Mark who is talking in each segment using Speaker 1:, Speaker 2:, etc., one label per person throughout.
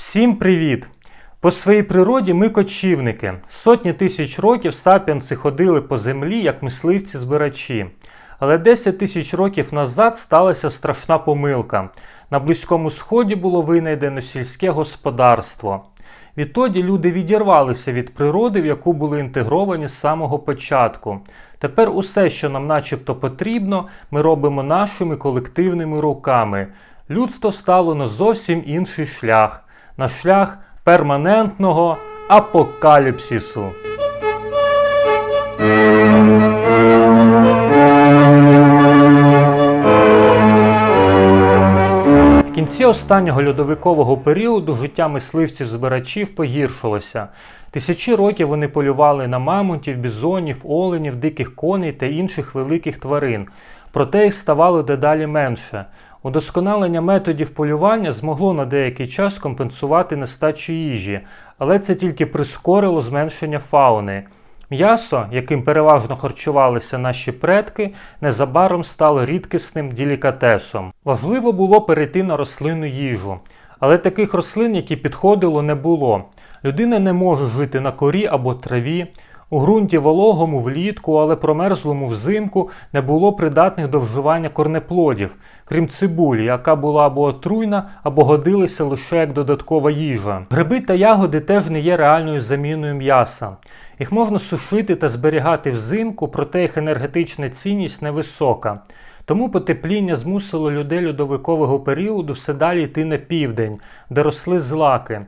Speaker 1: Всім привіт! По своїй природі ми кочівники. Сотні тисяч років сапіенси ходили по землі як мисливці-збирачі. Але 10 тисяч років назад сталася страшна помилка. На Близькому Сході було винайдено сільське господарство. Відтоді люди відірвалися від природи, в яку були інтегровані з самого початку. Тепер усе, що нам начебто потрібно, ми робимо нашими колективними руками. Людство стало на зовсім інший шлях на шлях перманентного апокаліпсису. В кінці останнього льодовикового періоду життя мисливців-збирачів погіршилося. Тисячі років вони полювали на мамонтів, бізонів, оленів, диких коней та інших великих тварин. Проте їх ставало дедалі менше. Удосконалення методів полювання змогло на деякий час компенсувати нестачу їжі, але це тільки прискорило зменшення фауни. М'ясо, яким переважно харчувалися наші предки, незабаром стало рідкісним делікатесом. Важливо було перейти на рослинну їжу, але таких рослин, які підходило, не було. Людина не може жити на корі або траві. У ґрунті вологому влітку, але промерзлому взимку не було придатних до вживання корнеплодів, крім цибулі, яка була або отруйна, або годилася лише як додаткова їжа. Гриби та ягоди теж не є реальною заміною м'яса. Їх можна сушити та зберігати взимку, проте їх енергетична цінність невисока. Тому потепління змусило людей льодовикового періоду все далі йти на південь, де росли злаки.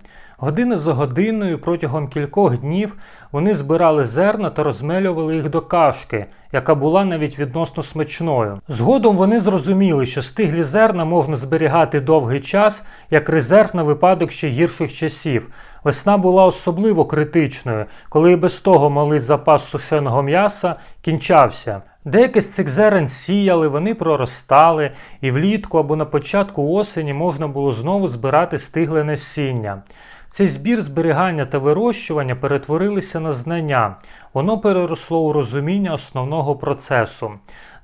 Speaker 1: Години за годиною протягом кількох днів вони збирали зерна та розмелювали їх до кашки, яка була навіть відносно смачною. Згодом вони зрозуміли, що стиглі зерна можна зберігати довгий час як резерв на випадок ще гірших часів. Весна була особливо критичною, коли і без того малий запас сушеного м'яса кінчався. Деякі з цих зерен сіяли, вони проростали, і влітку або на початку осені можна було знову збирати стигле насіння. Цей збір зберігання та вирощування перетворилися на знання, воно переросло у розуміння основного процесу.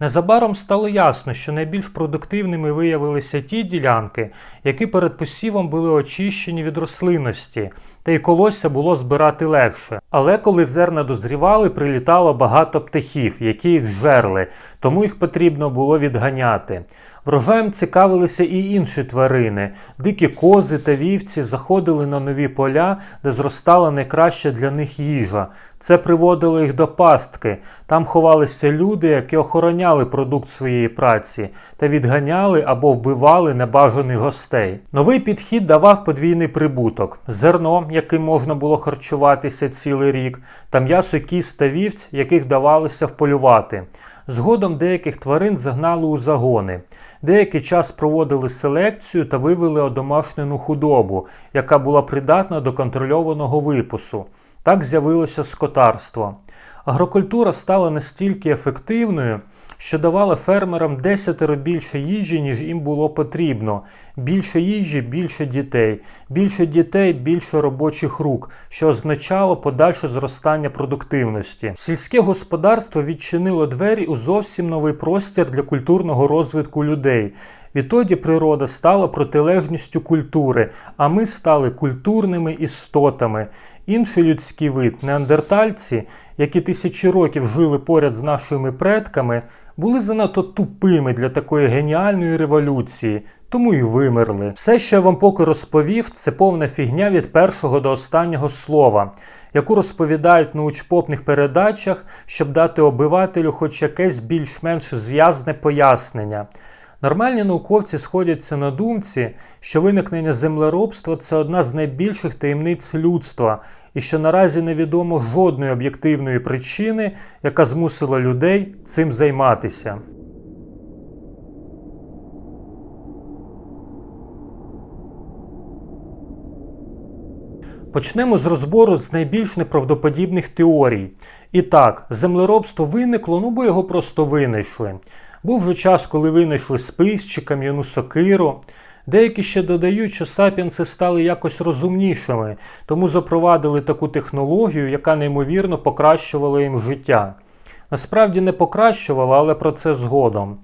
Speaker 1: Незабаром стало ясно, що найбільш продуктивними виявилися ті ділянки, які перед посівом були очищені від рослинності, та й колосся було збирати легше. Але коли зерна дозрівали, прилітало багато птахів, які їх жерли, тому їх потрібно було відганяти. Врожаєм цікавилися і інші тварини. Дикі кози та вівці заходили на нові поля, де зростала найкраща для них їжа. Це приводило їх до пастки. Там ховалися люди, які охороняли продукт своєї праці та відганяли або вбивали небажаних гостей. Новий підхід давав подвійний прибуток: зерно, яким можна було харчуватися цілий рік, та м'ясо кіз та вівць, яких давалося вполювати. Згодом деяких тварин загнали у загони. Деякий час проводили селекцію та вивели одомашнену худобу, яка була придатна до контрольованого випусу. Так з'явилося скотарство. Агрокультура стала настільки ефективною, що давала фермерам десятеро більше їжі, ніж їм було потрібно. Більше їжі, більше дітей, більше дітей, більше робочих рук, що означало подальше зростання продуктивності. Сільське господарство відчинило двері у зовсім новий простір для культурного розвитку людей. Відтоді природа стала протилежністю культури, а ми стали культурними істотами. Інший людський вид, неандертальці, які тисячі років жили поряд з нашими предками, були занадто тупими для такої геніальної революції, тому й вимерли. Все, що я вам поки розповів, це повна фігня від першого до останнього слова, яку розповідають на учпопних передачах, щоб дати обивателю хоч якесь більш-менш зв'язне пояснення. Нормальні науковці сходяться на думці, що виникнення землеробства це одна з найбільших таємниць людства, і що наразі невідомо жодної об'єктивної причини, яка змусила людей цим займатися. Почнемо з розбору з найбільш неправдоподібних теорій. І так, землеробство виникло, ну бо його просто винайшли. Був вже час, коли винайшли спис чи кам'яну сокиру. Деякі ще додають, що сапіенси стали якось розумнішими, тому запровадили таку технологію, яка неймовірно покращувала їм життя. Насправді не покращувала, але про це згодом.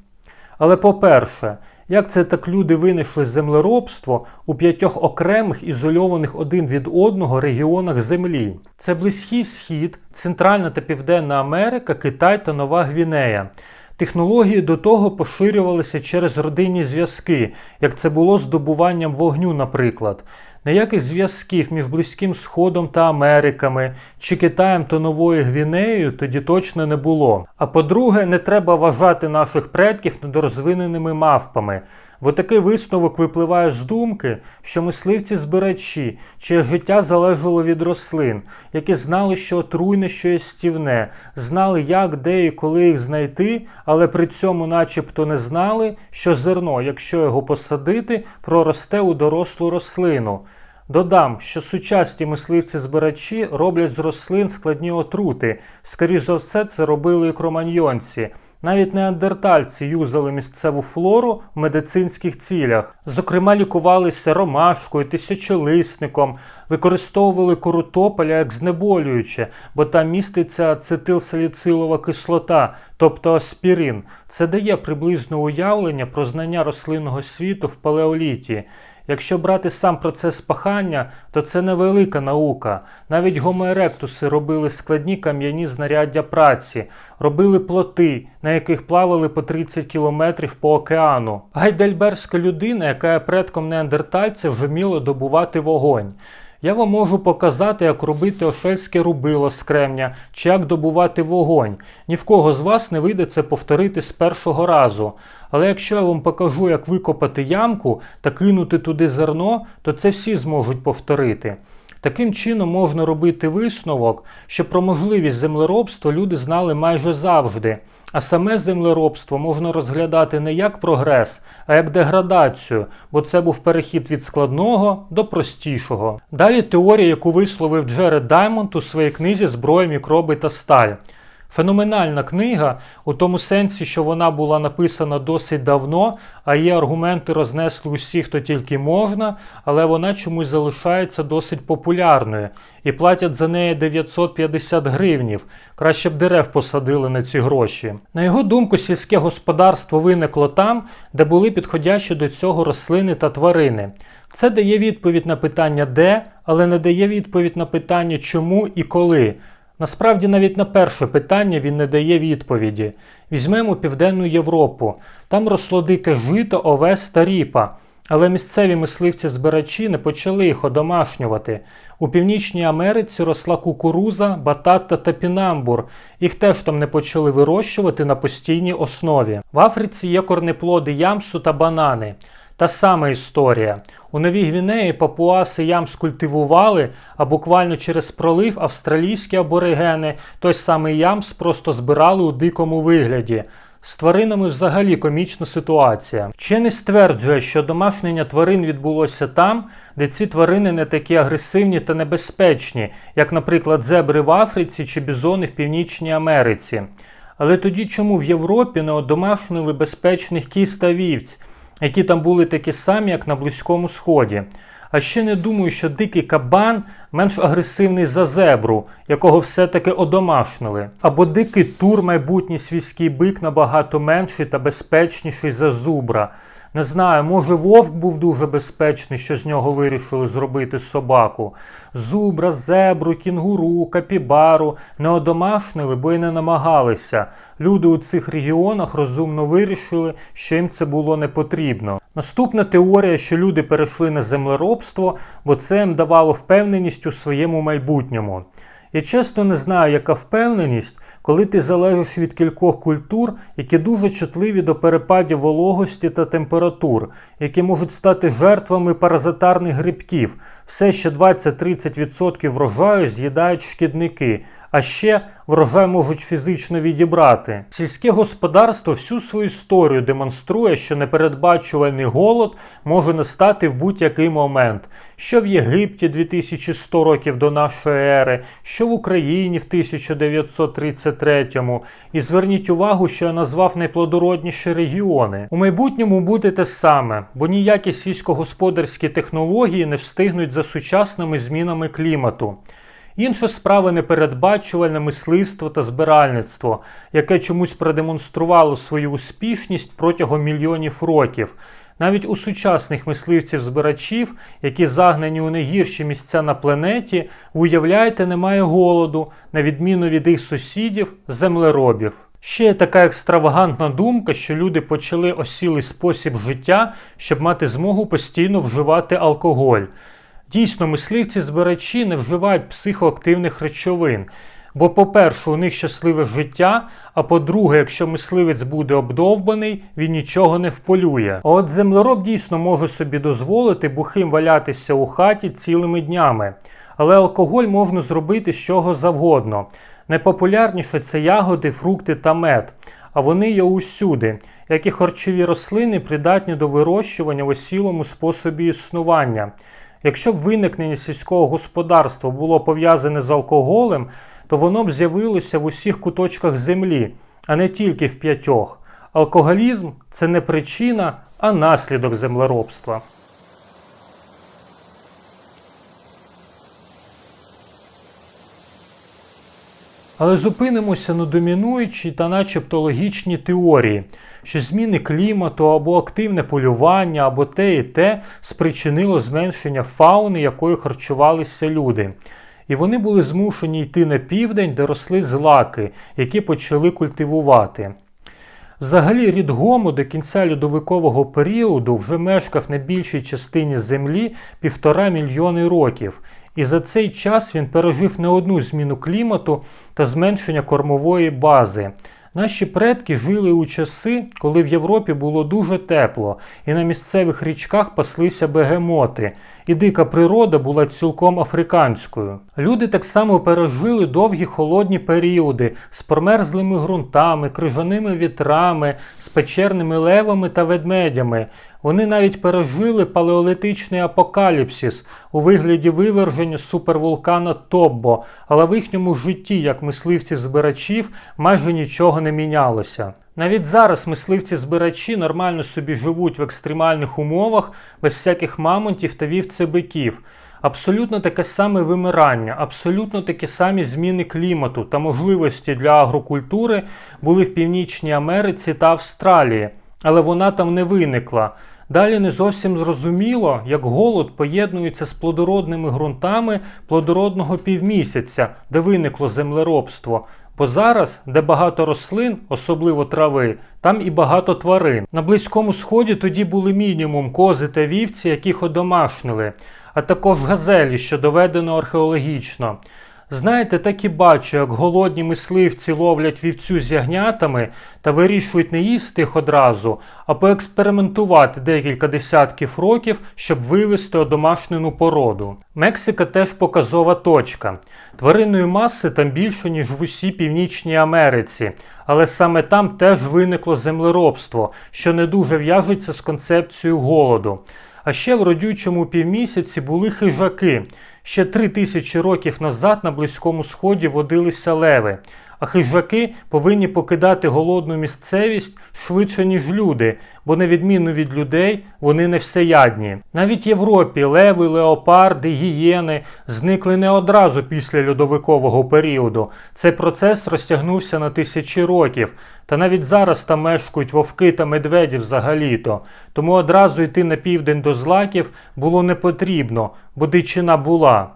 Speaker 1: Але по-перше, Як це так люди винайшли землеробство у п'ятьох окремих ізольованих один від одного регіонах Землі? Це Близький Схід, Центральна та Південна Америка, Китай та Нова Гвінея. Технології до того поширювалися через родинні зв'язки, як це було з добуванням вогню, наприклад. Ніяких зв'язків між Близьким Сходом та Америками чи Китаєм та Новою Гвінеєю тоді точно не було. А по-друге, не треба вважати наших предків недорозвиненими мавпами, бо такий висновок випливає з думки, що мисливці-збирачі, чиє життя залежало від рослин, які знали, що отруйне, що є стівне, знали, як, де і коли їх знайти, але при цьому начебто не знали, що зерно, якщо його посадити, проросте у дорослу рослину. Додам, що сучасні мисливці-збирачі роблять з рослин складні отрути. Скоріш за все, це робили і кроманьйонці. Навіть неандертальці юзали місцеву флору в медицинських цілях. Зокрема, лікувалися ромашкою, тисячолисником, використовували кору тополя як знеболююче, бо там міститься ацетилсаліцилова кислота, тобто аспірин. Це дає приблизне уявлення про знання рослинного світу в палеоліті. Якщо брати сам процес пахання, то це невелика наука. Навіть гомоеректуси робили складні кам'яні знаряддя праці, робили плоти, на яких плавали по 30 кілометрів по океану. Гайдельберська людина, яка є предком неандертальця, вже вміла добувати вогонь. Я вам можу показати, як робити ошельське рубило з кремня чи як добувати вогонь. Ні в кого з вас не вийде це повторити з першого разу. Але якщо я вам покажу, як викопати ямку та кинути туди зерно, то це всі зможуть повторити. Таким чином можна робити висновок, що про можливість землеробства люди знали майже завжди. А саме землеробство можна розглядати не як прогрес, а як деградацію, бо це був перехід від складного до простішого. Далі теорія, яку висловив Джеред Даймонд у своїй книзі Зброя, мікроби та сталь. Феноменальна книга у тому сенсі, що вона була написана досить давно, а її аргументи рознесли усі, хто тільки можна, але вона чомусь залишається досить популярною і платять за неї 950 гривнів. Краще б дерев посадили на ці гроші. На його думку, сільське господарство виникло там, де були підходящі до цього рослини та тварини. Це дає відповідь на питання де, але не дає відповідь на питання чому і коли. Насправді, навіть на перше питання він не дає відповіді. Візьмемо Південну Європу. Там росло дике жито, овес та ріпа. Але місцеві мисливці-збирачі не почали їх одомашнювати. У Північній Америці росла кукуруза, батат та топінамбур. Їх теж там не почали вирощувати на постійній основі. В Африці є корнеплоди ямсу та банани. Та сама історія. У Новій Гвінеї папуаси ям скультивували, а буквально через пролив австралійські аборигени той самий ямс просто збирали у дикому вигляді. З тваринами взагалі комічна ситуація. Вчений стверджує, що домашнення тварин відбулося там, де ці тварини не такі агресивні та небезпечні, як, наприклад, зебри в Африці чи бізони в Північній Америці. Але тоді чому в Європі не одомашнили безпечних кіз та вівць? Які там були такі самі, як на Близькому Сході. А ще не думаю, що дикий кабан менш агресивний за зебру, якого все-таки одомашнили. Або дикий тур, майбутній свійський бик набагато менший та безпечніший за зубра. Не знаю, може вовк був дуже безпечний, що з нього вирішили зробити собаку. Зубра, зебру, кінгуру, капібару не одомашнили, бо й не намагалися. Люди у цих регіонах розумно вирішили, що їм це було не потрібно. Наступна теорія, що люди перейшли на землеробство, бо це їм давало впевненість у своєму майбутньому. Я чесно не знаю, яка впевненість, коли ти залежиш від кількох культур, які дуже чутливі до перепадів вологості та температур, які можуть стати жертвами паразитарних грибків. Все ще 20-30% врожаю з'їдають шкідники, а ще врожай можуть фізично відібрати. Сільське господарство всю свою історію демонструє, що непередбачувальний голод може настати в будь-який момент. Що в Єгипті 2100 років до нашої ери, що в Україні в 1933-му. І зверніть увагу, що я назвав найплодородніші регіони. У майбутньому буде те саме, бо ніякі сільськогосподарські технології не встигнуть за сучасними змінами клімату. Інша справа непередбачувальне мисливство та збиральництво, яке чомусь продемонструвало свою успішність протягом мільйонів років. Навіть у сучасних мисливців-збирачів, які загнані у найгірші місця на планеті, уявляєте, немає голоду, на відміну від їх сусідів, землеробів. Ще є така екстравагантна думка, що люди почали осілий спосіб життя, щоб мати змогу постійно вживати алкоголь. Дійсно, мисливці-збирачі не вживають психоактивних речовин. Бо, по-перше, у них щасливе життя, а по-друге, якщо мисливець буде обдовбаний, він нічого не вполює. А от землероб дійсно може собі дозволити бухим валятися у хаті цілими днями. Але алкоголь можна зробити з чого завгодно. Найпопулярніше це ягоди, фрукти та мед, а вони є усюди, як і харчові рослини придатні до вирощування в осілому способі існування. Якщо б виникнення сільського господарства було пов'язане з алкоголем, то воно б з'явилося в усіх куточках землі, а не тільки в п'ятьох. Алкоголізм це не причина, а наслідок землеробства. Але зупинимося на домінуючій та начебто логічній теорії, що зміни клімату або активне полювання, або те і те спричинило зменшення фауни, якою харчувалися люди. І вони були змушені йти на південь, де росли злаки, які почали культивувати. Взагалі, рід Гому до кінця льодовикового періоду вже мешкав на більшій частині землі півтора мільйони років, і за цей час він пережив не одну зміну клімату та зменшення кормової бази. Наші предки жили у часи, коли в Європі було дуже тепло, і на місцевих річках паслися бегемоти, і дика природа була цілком африканською. Люди так само пережили довгі холодні періоди з промерзлими ґрунтами, крижаними вітрами, з печерними левами та ведмедями. Вони навіть пережили палеолітичний апокаліпсис у вигляді виверження супервулкана Тоббо, але в їхньому житті, як мисливців-збирачів, майже нічого не мінялося. Навіть зараз мисливці-збирачі нормально собі живуть в екстремальних умовах, без всяких мамонтів та вівцебиків. Абсолютно таке саме вимирання, абсолютно такі самі зміни клімату та можливості для агрокультури були в Північній Америці та Австралії, але вона там не виникла. Далі не зовсім зрозуміло, як голод поєднується з плодородними ґрунтами плодородного півмісяця, де виникло землеробство. Бо зараз, де багато рослин, особливо трави, там і багато тварин. На Близькому Сході тоді були мінімум кози та вівці, яких одомашнили, а також газелі, що доведено археологічно. Знаєте, так і бачу, як голодні мисливці ловлять вівцю з ягнятами та вирішують не їсти їх одразу, а поекспериментувати декілька десятків років, щоб вивести одомашнену породу. Мексика теж показова точка. Тваринної маси там більше, ніж в усій Північній Америці, але саме там теж виникло землеробство, що не дуже в'яжеться з концепцією голоду. А ще в родючому півмісяці були хижаки. Ще три тисячі років назад на Близькому Сході водилися леви, а хижаки повинні покидати голодну місцевість швидше, ніж люди, бо, на відміну від людей, вони не всеядні. Навіть в Європі леви, леопарди, гієни зникли не одразу після льодовикового періоду. Цей процес розтягнувся на тисячі років. Та навіть зараз там мешкають вовки та медведі взагалі-то. Тому одразу йти на південь до злаків було не потрібно, бо дичина була.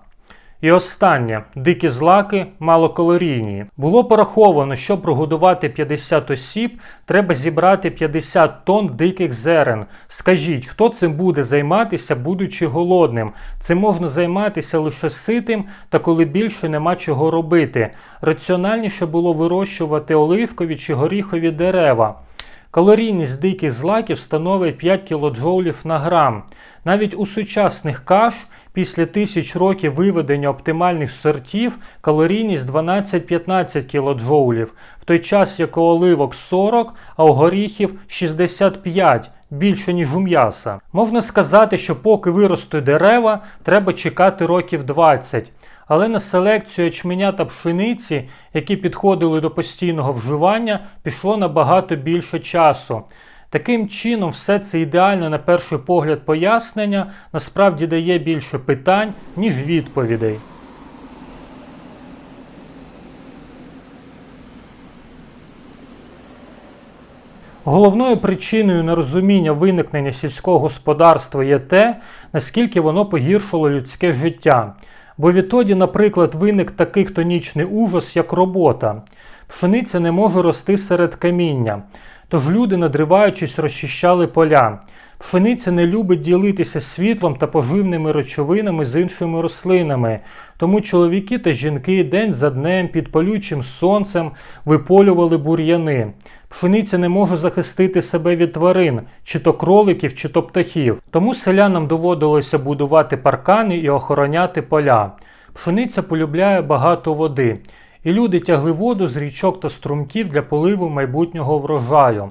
Speaker 1: І останнє дикі злаки малокалорійні. Було пораховано, що прогодувати 50 осіб, треба зібрати 50 тонн диких зерен. Скажіть, хто цим буде займатися, будучи голодним? Цим можна займатися лише ситим та коли більше нема чого робити. Раціональніше було вирощувати оливкові чи горіхові дерева. Калорійність диких злаків становить 5 кілоджоулів на грам. Навіть у сучасних каш після тисяч років виведення оптимальних сортів калорійність 12-15 кілоджоулів, в той час як у оливок 40, а у горіхів 65, більше ніж у м'яса. Можна сказати, що поки виростуть дерева, треба чекати років 20. Але на селекцію ячменя та пшениці, які підходили до постійного вживання, пішло набагато більше часу. Таким чином, все це ідеально на перший погляд пояснення насправді дає більше питань, ніж відповідей. Головною причиною нерозуміння виникнення сільського господарства є те, наскільки воно погіршило людське життя. Бо відтоді, наприклад, виник такий хтонічний ужас, як робота. Пшениця не може рости серед каміння. Тож люди, надриваючись, розчищали поля. Пшениця не любить ділитися світлом та поживними речовинами з іншими рослинами, тому чоловіки та жінки день за днем під палючим сонцем виполювали бур'яни. Пшениця не може захистити себе від тварин, чи то кроликів, чи то птахів. Тому селянам доводилося будувати паркани і охороняти поля. Пшениця полюбляє багато води, і люди тягли воду з річок та струмків для поливу майбутнього врожаю.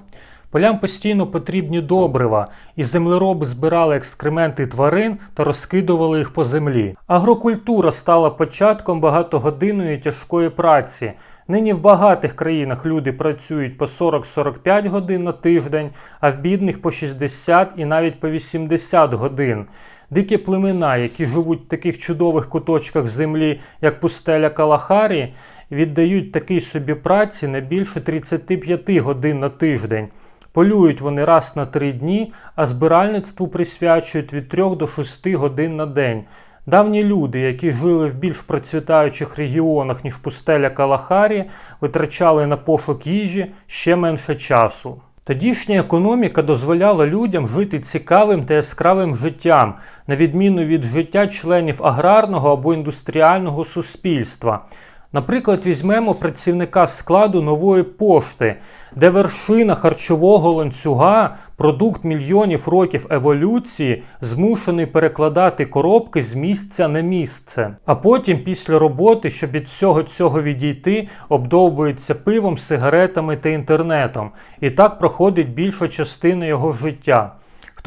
Speaker 1: Полям постійно потрібні добрива, і землероби збирали екскременти тварин та розкидували їх по землі. Агрокультура стала початком багатогодинної тяжкої праці. Нині в багатих країнах люди працюють по 40-45 годин на тиждень, а в бідних по 60 і навіть по 80 годин. Дикі племена, які живуть в таких чудових куточках землі, як пустеля Калахарі, віддають такій собі праці не більше 35 годин на тиждень. Полюють вони раз на три дні, а збиральництву присвячують від 3 до 6 годин на день. Давні люди, які жили в більш процвітаючих регіонах, ніж пустеля Калахарі, витрачали на пошук їжі ще менше часу. Тодішня економіка дозволяла людям жити цікавим та яскравим життям, на відміну від життя членів аграрного або індустріального суспільства. Наприклад, візьмемо працівника складу нової пошти, де вершина харчового ланцюга, продукт мільйонів років еволюції, змушений перекладати коробки з місця на місце. А потім, після роботи, щоб від всього цього відійти, обдовбується пивом, сигаретами та інтернетом. І так проходить більша частина його життя.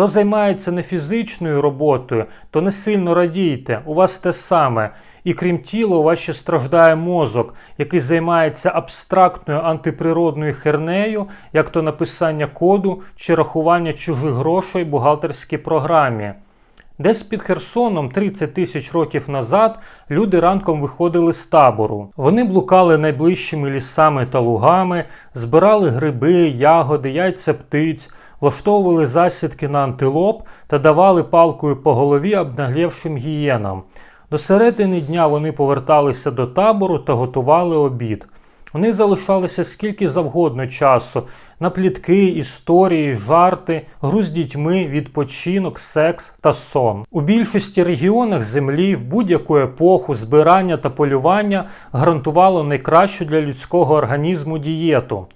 Speaker 1: Хто займається не фізичною роботою, то не сильно радійте, у вас те саме. І крім тіла, у вас ще страждає мозок, який займається абстрактною антиприродною хернею, як то написання коду чи рахування чужих грошей бухгалтерській програмі. Десь під Херсоном 30 тисяч років назад люди ранком виходили з табору. Вони блукали найближчими лісами та лугами, збирали гриби, ягоди, яйця птиць, влаштовували засідки на антилоп та давали палкою по голові обнаглівшим гієнам. До середини дня вони поверталися до табору та готували обід. Вони залишалися скільки завгодно часу на плітки, історії, жарти, гру з дітьми, відпочинок, секс та сон. У більшості регіонах землі в будь-яку епоху збирання та полювання гарантувало найкращу для людського організму дієту.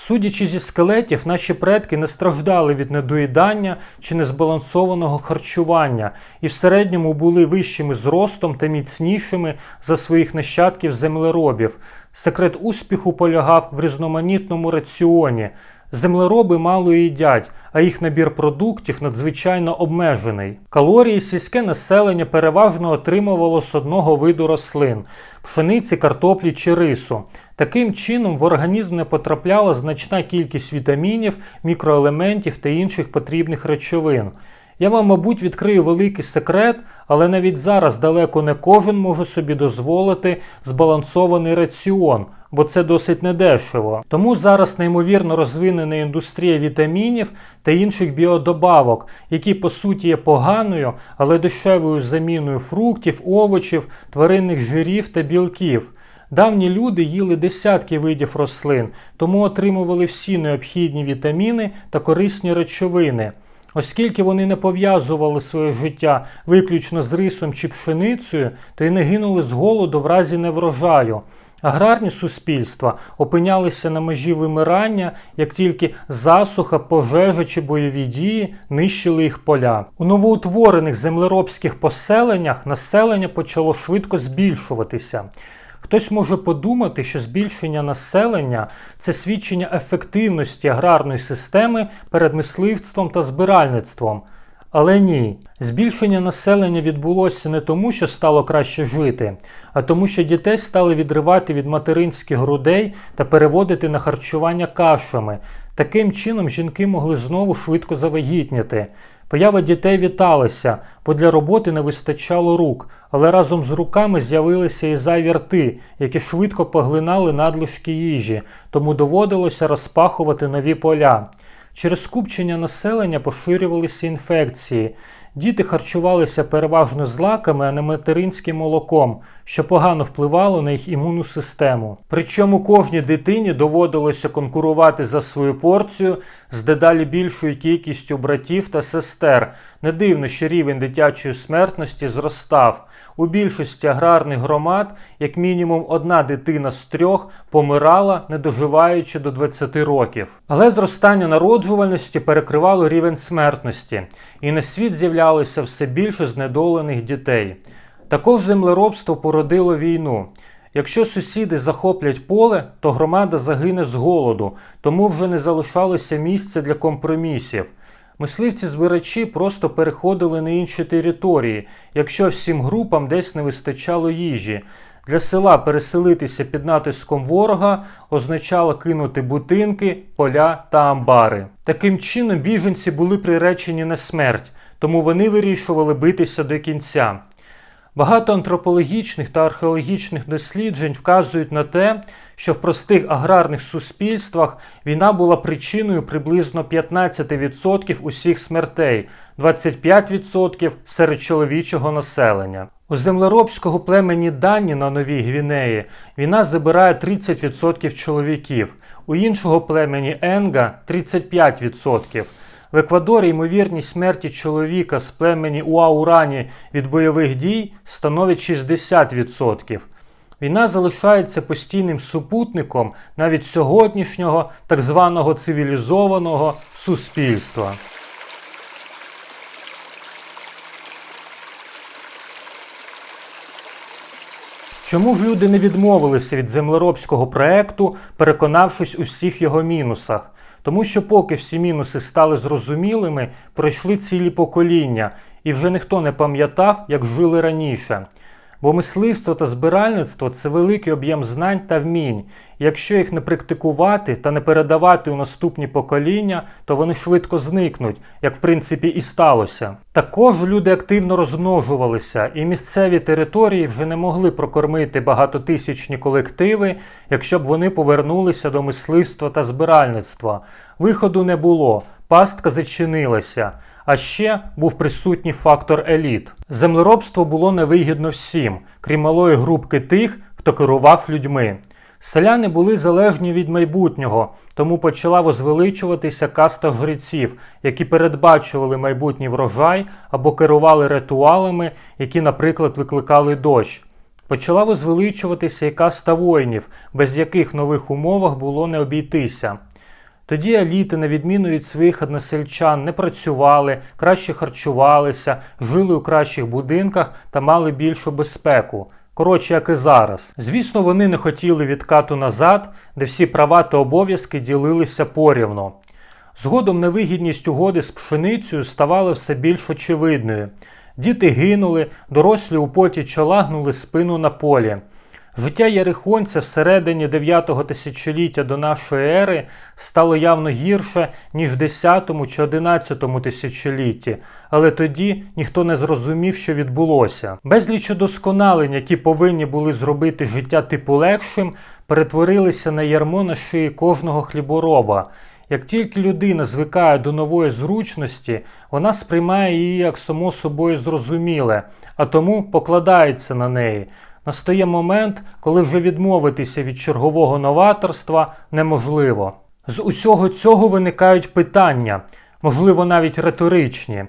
Speaker 1: Судячи зі скелетів, наші предки не страждали від недоїдання чи незбалансованого харчування і в середньому були вищими зростом та міцнішими за своїх нащадків землеробів. Секрет успіху полягав в різноманітному раціоні. Землероби мало їдять, а їх набір продуктів надзвичайно обмежений. Калорії сільське населення переважно отримувало з одного виду рослин пшениці, картоплі чи рису. Таким чином в організм не потрапляла значна кількість вітамінів, мікроелементів та інших потрібних речовин. Я вам, мабуть, відкрию великий секрет, але навіть зараз далеко не кожен може собі дозволити збалансований раціон, бо це досить недешево. Тому зараз неймовірно розвинена індустрія вітамінів та інших біодобавок, які по суті є поганою, але дешевою заміною фруктів, овочів, тваринних жирів та білків. Давні люди їли десятки видів рослин, тому отримували всі необхідні вітаміни та корисні речовини. Оскільки вони не пов'язували своє життя виключно з рисом чи пшеницею, то й не гинули з голоду в разі неврожаю. Аграрні суспільства опинялися на межі вимирання, як тільки засуха, пожежа чи бойові дії нищили їх поля. У новоутворених землеробських поселеннях населення почало швидко збільшуватися. Хтось може подумати, що збільшення населення це свідчення ефективності аграрної системи перед мисливством та збиральництвом. Але ні, збільшення населення відбулося не тому, що стало краще жити, а тому, що дітей стали відривати від материнських грудей та переводити на харчування кашами. Таким чином жінки могли знову швидко завагітніти. Поява дітей віталася, бо для роботи не вистачало рук, але разом з руками з'явилися і зайві рти, які швидко поглинали надлишки їжі, тому доводилося розпахувати нові поля. Через скупчення населення поширювалися інфекції. Діти харчувалися переважно злаками, а не материнським молоком, що погано впливало на їх імунну систему. Причому кожній дитині доводилося конкурувати за свою порцію з дедалі більшою кількістю братів та сестер. Не дивно, що рівень дитячої смертності зростав. У більшості аграрних громад, як мінімум, одна дитина з трьох помирала, не доживаючи до 20 років. Але зростання народжувальності перекривало рівень смертності, і на світ з'являлося все більше знедолених дітей. Також землеробство породило війну. Якщо сусіди захоплять поле, то громада загине з голоду, тому вже не залишалося місця для компромісів. Мисливці-збирачі просто переходили на інші території, якщо всім групам десь не вистачало їжі. Для села переселитися під натиском ворога означало кинути будинки, поля та амбари. Таким чином біженці були приречені на смерть, тому вони вирішували битися до кінця. Багато антропологічних та археологічних досліджень вказують на те, що в простих аграрних суспільствах війна була причиною приблизно 15% усіх смертей, 25% серед чоловічого населення. У землеробського племені Дані на Новій Гвінеї війна забирає 30% чоловіків, у іншого племені Енга 35%. В Еквадорі ймовірність смерті чоловіка з племені Уаурані від бойових дій становить 60%. Війна залишається постійним супутником навіть сьогоднішнього так званого цивілізованого суспільства. Чому ж люди не відмовилися від землеробського проекту, переконавшись у всіх його мінусах? Тому що поки всі мінуси стали зрозумілими, пройшли цілі покоління, і вже ніхто не пам'ятав, як жили раніше. Бо мисливство та збиральництво це великий об'єм знань та вмінь. Якщо їх не практикувати та не передавати у наступні покоління, то вони швидко зникнуть, як в принципі і сталося. Також люди активно розмножувалися, і місцеві території вже не могли прокормити багатотисячні колективи, якщо б вони повернулися до мисливства та збиральництва. Виходу не було, пастка зачинилася. А ще був присутній фактор еліт. Землеробство було невигідно всім, крім малої групки тих, хто керував людьми. Селяни були залежні від майбутнього, тому почала возвеличуватися каста жреців, які передбачували майбутній врожай або керували ритуалами, які, наприклад, викликали дощ. Почала возвеличуватися і каста воїнів, без яких в нових умовах було не обійтися. Тоді еліти, на відміну від своїх односельчан, не працювали, краще харчувалися, жили у кращих будинках та мали більшу безпеку. Коротше, як і зараз. Звісно, вони не хотіли відкату назад, де всі права та обов'язки ділилися порівно. Згодом невигідність угоди з пшеницею ставала все більш очевидною. Діти гинули, дорослі у поті чола гнули спину на полі. Життя Єрихонця всередині 9 тисячоліття до нашої ери стало явно гірше, ніж в 10 чи 11 тисячолітті, але тоді ніхто не зрозумів, що відбулося. Безліч удосконалень, які повинні були зробити життя типу легшим, перетворилися на ярмо на шиї кожного хлібороба. Як тільки людина звикає до нової зручності, вона сприймає її як само собою зрозуміле, а тому покладається на неї. Настає момент, коли вже відмовитися від чергового новаторства неможливо. З усього цього виникають питання, можливо, навіть риторичні.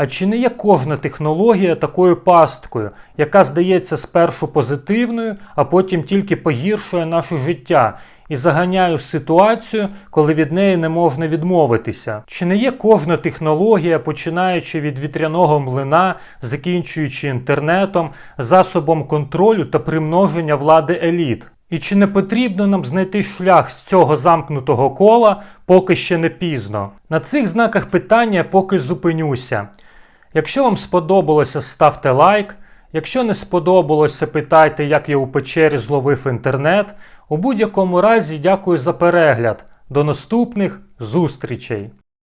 Speaker 1: А чи не є кожна технологія такою пасткою, яка здається спершу позитивною, а потім тільки погіршує наше життя і заганяє в ситуацію, коли від неї не можна відмовитися? Чи не є кожна технологія, починаючи від вітряного млина, закінчуючи інтернетом, засобом контролю та примноження влади еліт? І чи не потрібно нам знайти шлях з цього замкнутого кола, поки ще не пізно? На цих знаках питання поки зупинюся. Якщо вам сподобалося, ставте лайк. Якщо не сподобалося, питайте, як я у печері зловив інтернет. У будь-якому разі дякую за перегляд. До наступних зустрічей!